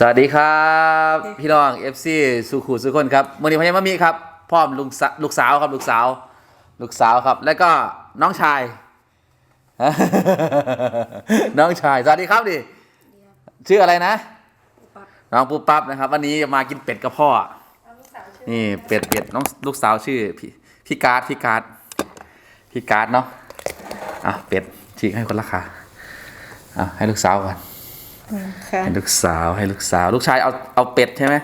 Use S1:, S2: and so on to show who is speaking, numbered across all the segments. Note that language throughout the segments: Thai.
S1: สวัสดีครับ พี่น้อง FC สุขุสุคนครับมือนี้พญามามีครับพร้อมลุงสะลูกสาวครับลูกสาว ลูกสาวครับ แล้วก็น้องชาย น้องชายสวัสดีครับดิชื่ออะไรนะ น้องปุ๊บปั๊บนะครับ วันนี้มากินเป็ดกับพ่อ นี่เป็ดเป็ดน้องลูกสาวชื่อพี่พี่การ์ดพี่การ์ดพี่การ์ดเนาะอะเป็ดฉีกให้คนละค่ะอะให้ลูกสาวก่อน
S2: ค่ะ
S1: ให้ลูกสาวให้ลูกสาว ลูกชายเอาเอาเป็ดใช่ไหม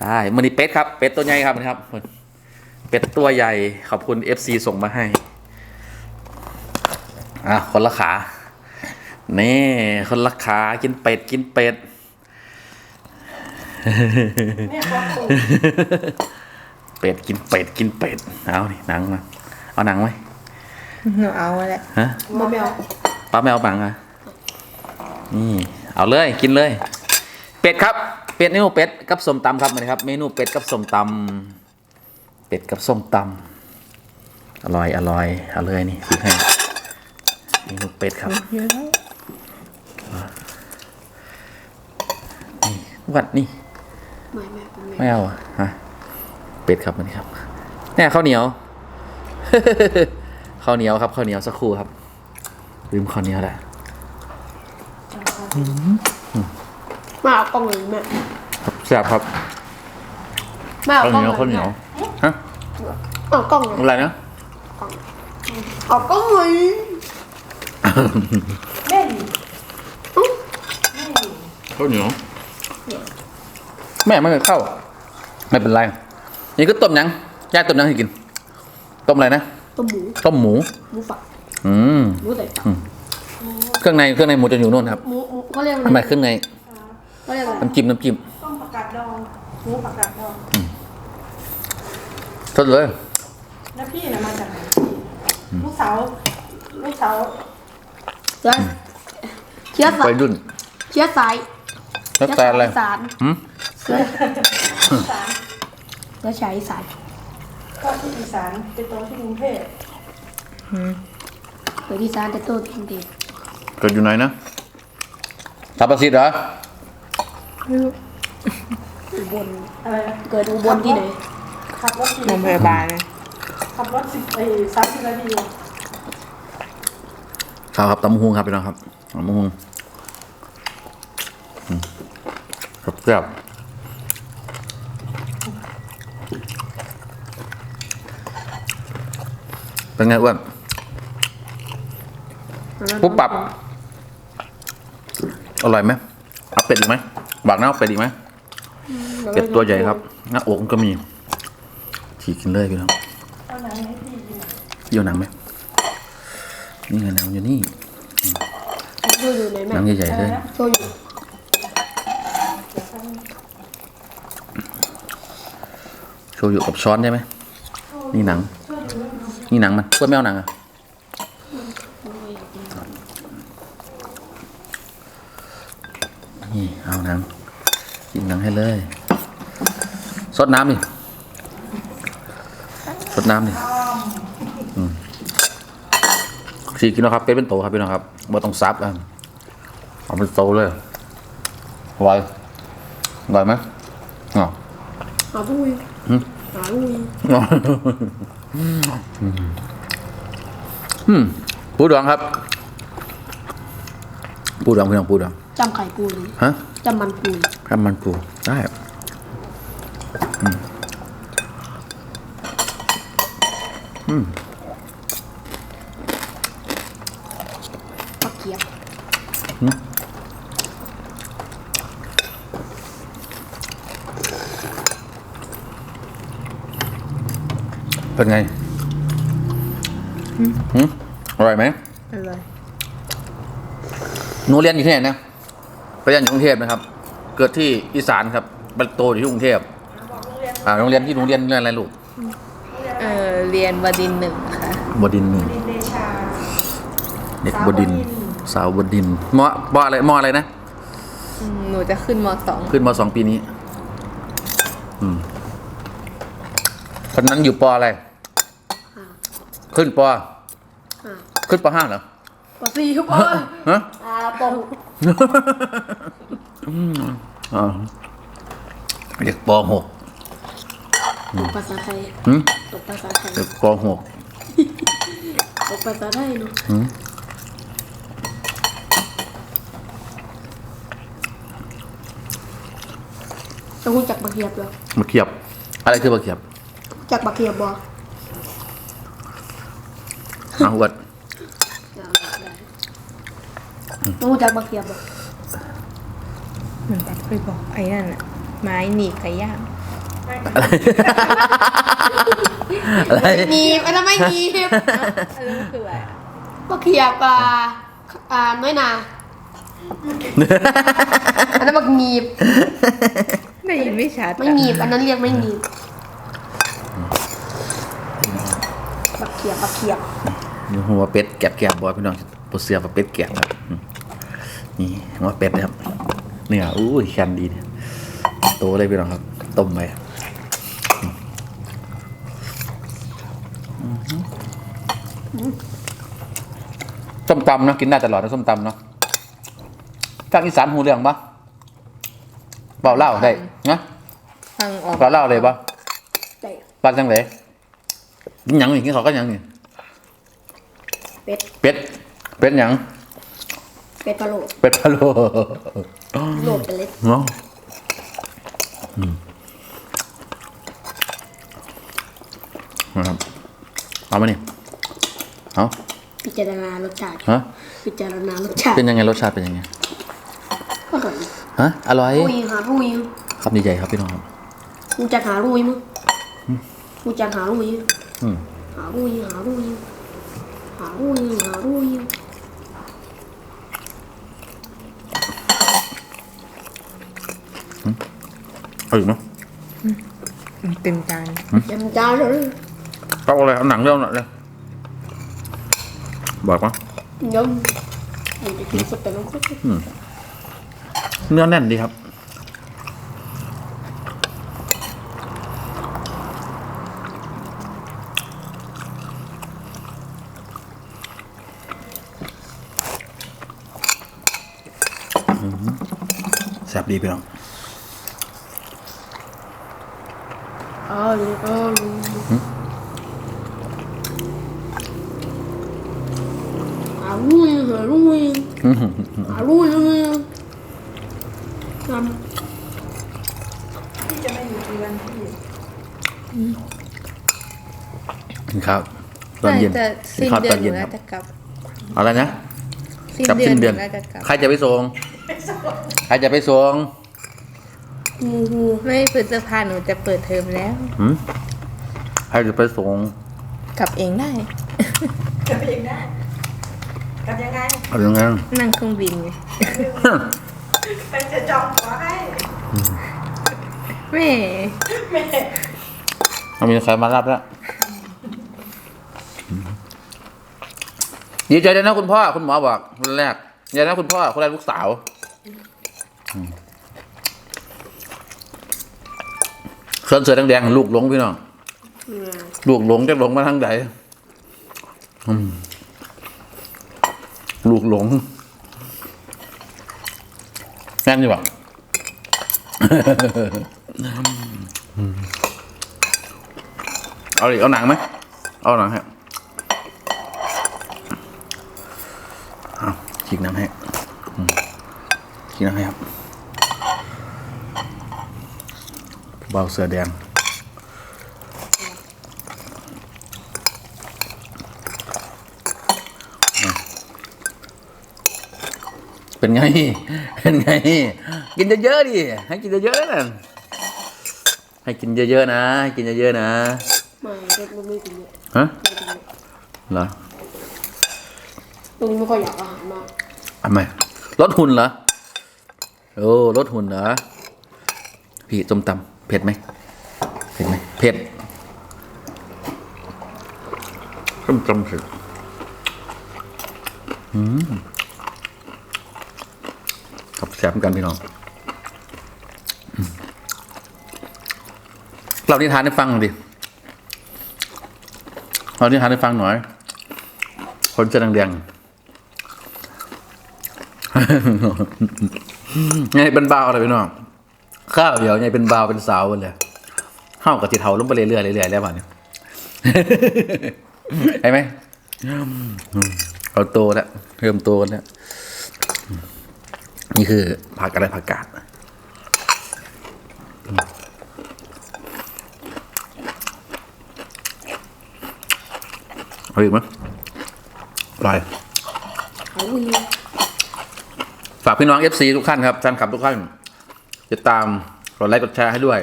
S1: ได้มันนี่เป็ดครับ เป็ดตัวใหญ่ครับนะครับ เป็ดตัวใหญ่ขอบคุณ FC ส่งมาให้ อะคนละขานี่คนละขากินเป็ดกินเป็ดเป็ดกินเป็ดกินเป็ดเอานี่หนังมาเอาหนังไหม
S2: หนูเอาแหละ
S1: ฮะ
S2: บ่ไม่เอา
S1: ป้าไม่เอาหนังอะ นี่ เอาเลยกินเลย เป็ดครับ เป็ดเมนูเป็ดกับส้มตำครับนะครับ เมนูเป็ดกับส้มตำเป็ดกับส้มตำอร่อยอร่อยเอาเลยนี่ซื้อให้เมนูเป็ดครับนี่วัดนี่
S3: ไม่ไม่ไม่
S1: ไม่เอาอะฮะเป็ดครับมันครับเนี่ยข้าวเหนียวข้าวเหนียวครับข้าวเหนียวสักครู่ครับลืมข้าวเหนียวแหละ
S3: มาเอากล้องเลยแม่
S1: แซ่บครับ
S3: มาเอา
S1: ข้าว
S3: กล้
S1: เห
S3: อง
S1: นียว
S3: เลย
S1: ข้าวเหนียวฮะ
S3: เอากล้องเลย
S1: อะไรนะ
S3: เอากล้องเลย
S1: ข้าวเหนียวแม่ไม่เคยเข้า ไม่เป็นไร นี่ก็ต้มยังย่าต้มยังให้กิน ต้มอะไรนะ
S3: ตัวหมู
S1: ต้มหมู
S3: หมูฝัก
S1: อืม
S3: หมูใส่ฝัก
S1: เครื่องในเครื่องในหมูจะอยู่นู่นครับ
S3: หมู หมูเขาเรียก
S1: ทำไมเครื่องใน
S3: เขาเรียกอะไร
S1: น้ำจิ้มน้ำจิ้ม
S2: ต้มผักกาดดองหมูผักกาดดอง
S1: สดเลย
S2: แล้วพี่น่ะมาจากไหนพี่ลูกสาวลูกสาว
S3: เชื้อเชื้อสา
S1: ไป
S3: ย
S1: รุ่น
S3: เชื้อสาย
S1: แล้วแต่อะไร
S3: สาร
S1: หืม
S3: เชื้อ
S2: สาร
S3: เชื้อสายสาร
S2: ก็ที่อีสานไปโตที่กรุงเทพ
S3: เกิดที่สารแต่โตที่กรุงเทพ
S1: เกิดอยู่ไหนนะ ทับประสิทธิ์เหรอ
S3: อุบล
S2: อะไรนะ
S3: เกิดอุบลที่ไหน
S2: ขับรถกี่
S4: โรงพยาบาลนะ
S2: ขับรถสิบเอ้สามสิบนาที
S1: ข้าวครับตำบักหุงครับพี่น้องครับตำบักหุงอืมครับแซ่บเป็นไงอ้วนปุ๊บปับ อร่อยไหมเอาเป็ดอีกไหมบากหน้าเอาเป็ดอีกไหมเป็ดตัวใหญ่ครับหน้าอกมันก็มีฉีกกินเลยพี่น้อง
S2: เอาไหนให้พี่กิน
S1: เยี่ยวหนังไหมนี่ไงหนังอยู่นี่
S3: ดูอยู่ไหน
S1: ห
S3: แม่
S1: นังใหญ่ๆเลย
S3: โชว์อยู่
S1: โชว์อยู่กับช้อนใช่ไหมนี่หนัง นี่หนังมันเพื่อนไม่เอาหนังอะนี่เอาหนังกินหนังให้เลยสดน้ำดิสดน้ำดิอืมสี่กิโลครับ เป็นเป็นโตครับพี่น้องครับบ่ต้องซับอะเอาเป็นโตเลยอร่อยอร่อยไหมอ๋อ
S3: หาบุยหาบุย
S1: อืมปูดองครับ ปูดองพี่น้องปูดอง
S3: จำไข่ปูเลย
S1: ฮะ
S3: จำมันปูเลย
S1: ทำมันปูได้อืมอืม
S3: ปักเกียบ
S1: เป็นไงหืมอร่อยไหม
S4: อร่อย
S1: หนูเรียนอยู่ที่ไหนนะ ไปเรียนอยู่กรุงเทพนะครับ เกิดที่อีสานครับไปโตอยู่ที่กรุงเทพอ่าโรงเรียนที่โรงเรียนเรียนอะไรลูก
S4: เออเรียนบดินทร์หนึ่งค่ะ
S1: บดินทร์หนึ่ง
S2: ดินเดชา
S1: เด็กบดินทร์สาวบดินทร์มอมออะไรมออะไรนะ
S4: อืมหนูจะขึ้นมสอง
S1: ขึ้นมสองปีนี้อืมคนนั้นอยู่ปออะไร ขึ้นปอ
S3: อ่า
S1: ขึ้นปห้าเหรอ
S3: ปสี่ครับพ่อ
S1: ฮะ
S3: อ่าปหก
S1: ออ๋อเด็กปหก
S3: ตกภาษาไทย
S1: หืม
S3: ตกภาษาไทย
S1: เด็กปหก
S3: ตกภาษาไทยเนาะ
S1: หืม
S3: ต้องรู้จักบักเขียบเหรอ
S1: มาเขียบ อะไรคือมาเขียบ
S3: รู้จักบักเขียบบ่
S1: อาวัด
S3: ต้อง รู้จักบักเขียบบ่
S4: เหมือนแบบเคยบอกไอ้นั่นอะไม้หนีบไก่ย่าง
S1: อะไร
S3: มีบอันนั้นไม่มีบ
S4: อันนั้นคืออะไรอะ
S3: บักเขียบอ่าอ่าน้อยนาอันนั้นบักงีบ
S4: ได้ยินไม่ชัดอะ
S3: ไม่งีบอันนั้นเรียกไม่งีบบักเขียบบักเขียบ
S1: นี่หัวเป็ดแกะแกะบอยพี่น้องปวดเสือกับเป็ดแกะครับอืม นี่หัวเป็ดนะครับ เนื้ออู้ยแข็งดีเนี่ยโตเลยพี่น้องครับ ต้มไปส้มตำเนาะกินได้ตลอดนะส้มตำเนาะทางอีสานหูเรื่องปะเปล่าเล่าได้นะ
S4: ฟังออก
S1: เปล่าเล่าเลยปะ
S3: ได้
S1: ปลาจังเลยกินหยังอีกกินเขาวก็หยังนี่
S3: เป็ด
S1: เป็ด เป็ดหยัง
S3: เป็ดพะโล้
S1: เป็ดพะโล้
S3: โหลดไปเลย
S1: เนาะอืมนะครับเอามานี่เอา
S3: พิจารณารสชาติ
S1: ฮะ
S3: พิจารณารสชาติ
S1: เป็นยังไงรสชาติเป็นยังไง
S3: อร่อย
S1: ฮะอร่อย
S3: รุยหารุย
S1: ครับดีใจครับพี่น้องครับ
S3: กูจะหารุยมั้งกูจะหารุย
S1: อืม
S3: หารุยหารุยหารุยหารุย
S1: เอาอีกเนาะ
S4: เต็มจาน
S3: จำจ้าเลย
S1: เอาอะไรเอาหนังเรื่องหน่อยเลยบอกว่า
S3: ยมมันจะกินสุดแต่น้องคุก
S1: เนื้อแน่นดีครับอืมแซ่บดีพี่น้อง
S3: อ๋อเลยอ๋อเลยหารุยหารุยหารุยเลยทำ
S2: พี่จะไม่อยู่กี่วันพี่
S1: กินข้าวตอนเย็น
S4: จะ
S1: กิน
S4: สิ้น
S1: ข้าว
S4: เดื
S1: ต
S4: อ
S1: นนเย็น
S4: แล้
S1: ครับ
S4: จะกลับ
S1: อะไรนะ
S4: สิ้น
S1: กลับ
S4: เดือ
S1: สิ้
S4: น
S1: เดือน
S4: แล้วจะกลับ
S1: ใครจะไปส่ง ใครจะไปส่ง
S3: งูงู
S4: ไม่พฤษภาหนูจะเปิดเทอมแล้ว
S1: หืมใครจะไปส่ง
S4: กลับเองได้
S2: กลับไปยังได้กลับยังไง
S1: เอาอย่างงั้น
S4: นั่งเครื่องบินไง
S2: ใครจะจองตั๋วให้
S4: แม่
S2: แม่
S1: เอามีใครมารับแล้วดีใจเลยนะคุณพ่อคุณหมอบอกคนแรกดีใจนะคุณพ่อคนแรกลูกสาว อืม เสื้อเสือแดงๆลูกหลงพี่น้องลูกหลงจะหลงมาทางไหนอืมลูกหลงแน่นอยู่ปะเอาดิเอาหนังไหมเอาหนังให้เอาฉีกหนังให้อืมฉีกหนังให้ครับ เบาเสือแดง เป็นไง เป็นไง กินเยอะๆดิ ให้กินเยอะๆนะให้กินเยอะๆนะ ให้กินเยอะๆนะ
S3: ไม่ไม่กินเยอะ
S1: ฮะ
S3: ไม่กินเยอะ
S1: เหรอ
S3: ตรงนี้ไม่ค่อยอยากอาหารมาก
S1: ทำไมลดหุ่นเหรอ โอ้ลดหุ่นเหรอ พี่ต้มตำ เผ็ดไหมเผ็ดไหมเผ็ดต้มตำเผ็ดอืมกับแซ่บเหมือนกันพี่น้องอืมเรานิทานให้ฟังหน่อยดิเรานิทานให้ฟังหน่อย คนจะแดงๆไงเป็นบ้าอะไรพี่น้อง ข้าวเดียวเนี่ยเป็นบาวเป็นสาวหมดเลยข้าวกับจิเทาลงไปเรื่อยๆเรื่อยๆแล้วมันเนี่ยเห็นไหมเราโตแล้วเริ่มโตกันแล้ว นี่คือผักอะไรผักกาดเอาอีกไหมอร่อย
S3: หาลูกยิง
S1: ฝากพี่น้อง FC ทุกท่านครับแฟนคลับทุกท่าน จะตามกดไลค์กดแชร์ให้ด้วย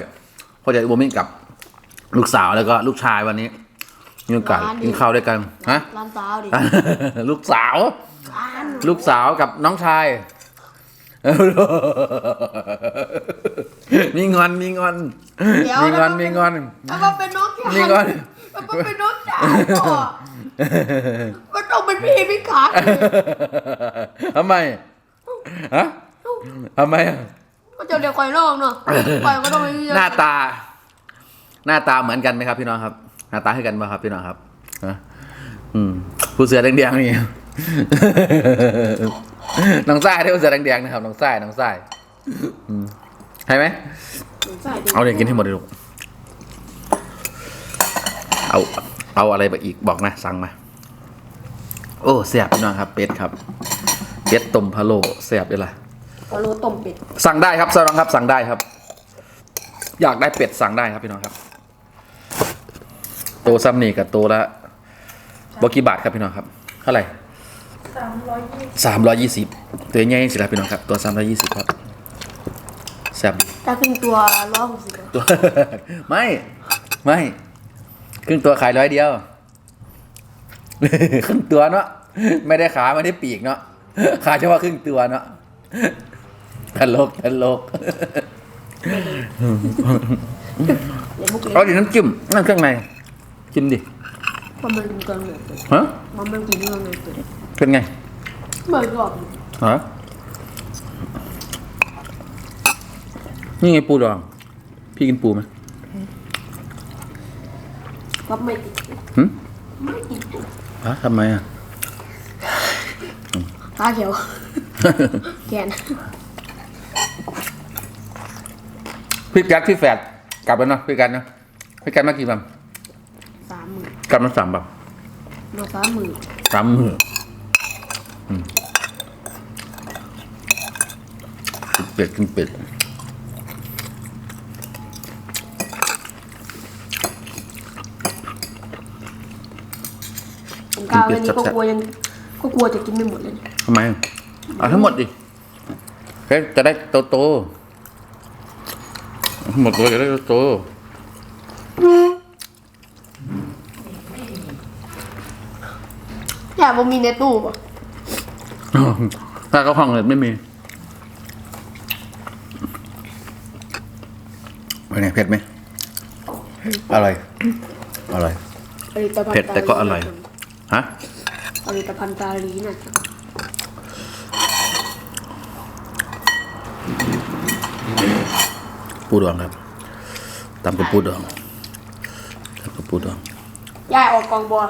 S1: เพราะจะโมมิ่งกับลูกสาวแล้วก็ลูกชายวันนี้มีโอกาสกินข้าวด้วยกันฮะ
S3: ร้านสาวดิ
S1: ลูกสาว
S3: ร้าน
S1: ลูกสาวกับน้องชายมีงอนมีงอนมีงอนมีงอน
S3: แล้วมันเป็นน้องชาย
S1: มีงอน
S3: มันเป็นน้องชายพ่อมันต้องเป็นพี่พิการ
S1: ทำไมฮะทำไมอะ
S3: ก็จะเรียกคอยน้องเนาะคอยก็ต้องไปเรียก
S1: หน้าตา หน้าตาเหมือนกันไหมครับ พี่น้องครับ หน้าตาให้กันป่ะครับพี่น้องครับฮะอืมผู้เสือแดงๆนี่น้องทรายที่ผู้เสือแดงๆนะครับน้องทรายน้องทรายอืมใช่ไหม
S3: ใส่ดิ
S1: เอาเลยกินให้หมดเลยลูกเอาเอาอะไรไปอีกบอกนะสั่งมา โอ้เสียบพี่น้องครับ เป็ดครับ เป็ดต้มพะโล้เสียบเลยล่ะ
S3: พะโล้ต้มเป็ด
S1: สั่งได้ครับสรองครับ สั่งได้ครับ อยากได้เป็ดสั่งได้ครับพี่น้องครับ ตัวซัมนี่กับตัวละบกี่บาทครับพี่น้องครับเท่าไหร่
S2: สามร้อยยี่สิบ
S1: สามร้อยยี่สิบตัวใหญ่สิละพี่น้องครับ ตัวสามร้อยยี่สิบครับแซ่บดี
S3: ถ้าครึ่งตัวร้อยหกสิบ
S1: ตัว ไม่ไม่ครึ่งตัวขายร้อยเดียวครึ่งตัวเนาะไม่ได้ขาไม่ได้ปีกเนาะขาเฉพาะครึ่งตัวเนาะ ตลกตลก
S3: เดี๋ยวมุกเล็
S1: เอาดิน้ำจิ้มนั่นเครื่องในจิ้มดิ
S3: มันมันกินกันเลย
S1: ฮะ
S3: มันมันกินกันเลยเป็ด
S1: เป็นไง
S3: เมื่อก่อน
S1: ฮะนี่ไงปูดอง พี่กินปูไหม
S3: ก็ไม่ติด
S1: หึ
S3: ไม่ติด
S1: ฮะทำไมอะ
S3: ตาเขียวแกน
S1: พี่แก๊กพี่แฝดกลับแล้วเนาะพี่กันเนาะพี่กันมากี่บัง
S3: สามหมื่น
S1: กลับมาสามบัง
S3: มาสามหมื่น
S1: สามมืออืมกินเป็ดกินเป็ด
S3: ผมกล้าววันนี้ก็กลัวยังก็กลัวจะกินไม่หมดเลยเนี่ย
S1: ทำไมเอาทั้งหมดดิเฮ้ย จะได้โตโตๆหมดตัวจะได้โตโต
S3: แต่ผมมีในตู้ป่ะ
S1: ๆถ้าเขาห้องเลยไม่มีเป็นไงเผ็ดไหมอร่อยอร่อย
S3: ผลิตภัณฑ์
S1: เผ็ดแต่ก็อร่อย ฮะ
S3: ผลิตภัณฑ์ตาลีน่ะ
S1: ปูดองครับตำกับปูดองตำกับปูดอง
S3: ยายออกกองบัว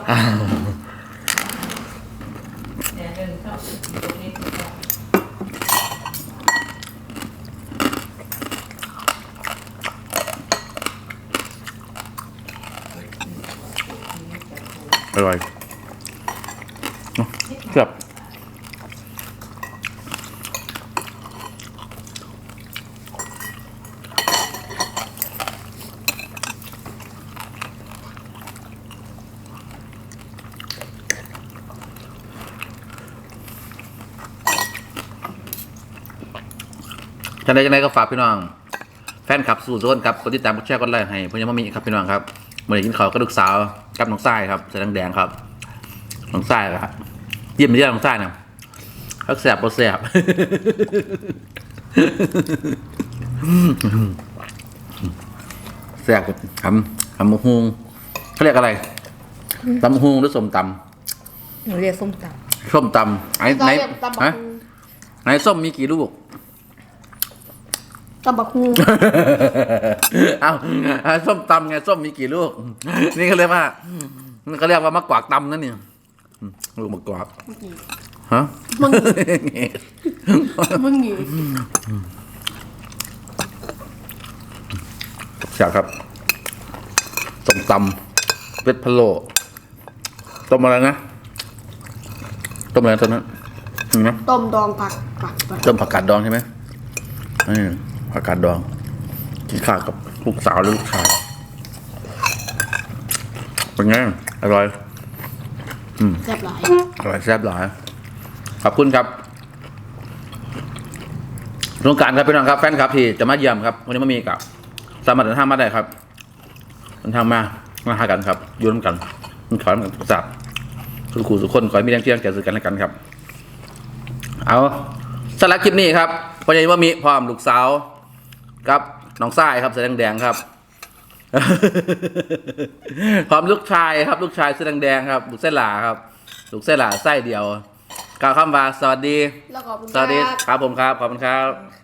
S1: อร่อยเอา จังใดจังใดก็ฝากพี่น้อง แฟนคลับสู่โซนครับกดติดตามกดแชร์กดไลค์ให้เพื่อนยังไม่มีครับพี่น้องครับเมื่อไหร่กินข้าวก็ลูกสาวกับน้องทรายครับเสื้อแดงๆครับน้องทรายครับเยี่ยมเยี่ยมน้องทรายนะเขาแสบบ่แสบแสบทำทำมะฮุงเขาเรียกอะไรตำมะฮุงหรือส้มต
S4: หนูเรียกส้มตำ
S1: ส้มตำไหนไหน
S3: ก็เรียกตำบัก
S1: ฮะ
S3: ฮู
S1: ไหนส้มมีกี่ลูก
S3: ตำบักฮู
S1: เอาเอาส้มตำไงส้มมีกี่ลูก นี่ก็เรียกว่านี่ก็เรียกว่ามะกวากตำนั่นเนี่ยอืมลูกมะกวากฮะ
S3: มึงมึงหนี
S1: แซ่บครับส้มตำเป็ดพะโล้ต้มอะไรนะต้มอะไรตอนนั้นมีไหม
S3: ต้มดองผักผักผัก
S1: ต้มผักกาดดองใช่ไหมนี่ ผักกาดดองกินข้าวกับลูกสาวและลูกชายเป็นไงอร่อย
S3: แซ่บหลาย
S1: อร่อยแซ่บหลายขอบคุณครับโครงการครับพี่น้องครับแฟนครับที่จะมาเยี่ยมครับวันนี้มามีกับสามารถเดินทางมาได้ครับเดินทางมามาหากันครับอยู่ร่วมกันมันขอกันสับทุกคู่ทุกคนขอให้มีแรงเชื่อแก่สื่อกันและกันครับ เอาสำหรับคลิปนี้ครับพอดีว่ามีพร้อมลูกสาว กับน้องทรายครับเสื้อแดงๆครับพร้อมลูกชายครับ ลูกชายเสื้อแดงๆครับลูกเส้นหลาครับลูกเส้นหลาไส้เดียวกล่าวคำว่าสวัสดี
S3: แล้วก็ขอบคุณ
S1: สวัสดี
S3: ครับ
S1: ครับผมครับขอบคุณครับ
S3: ค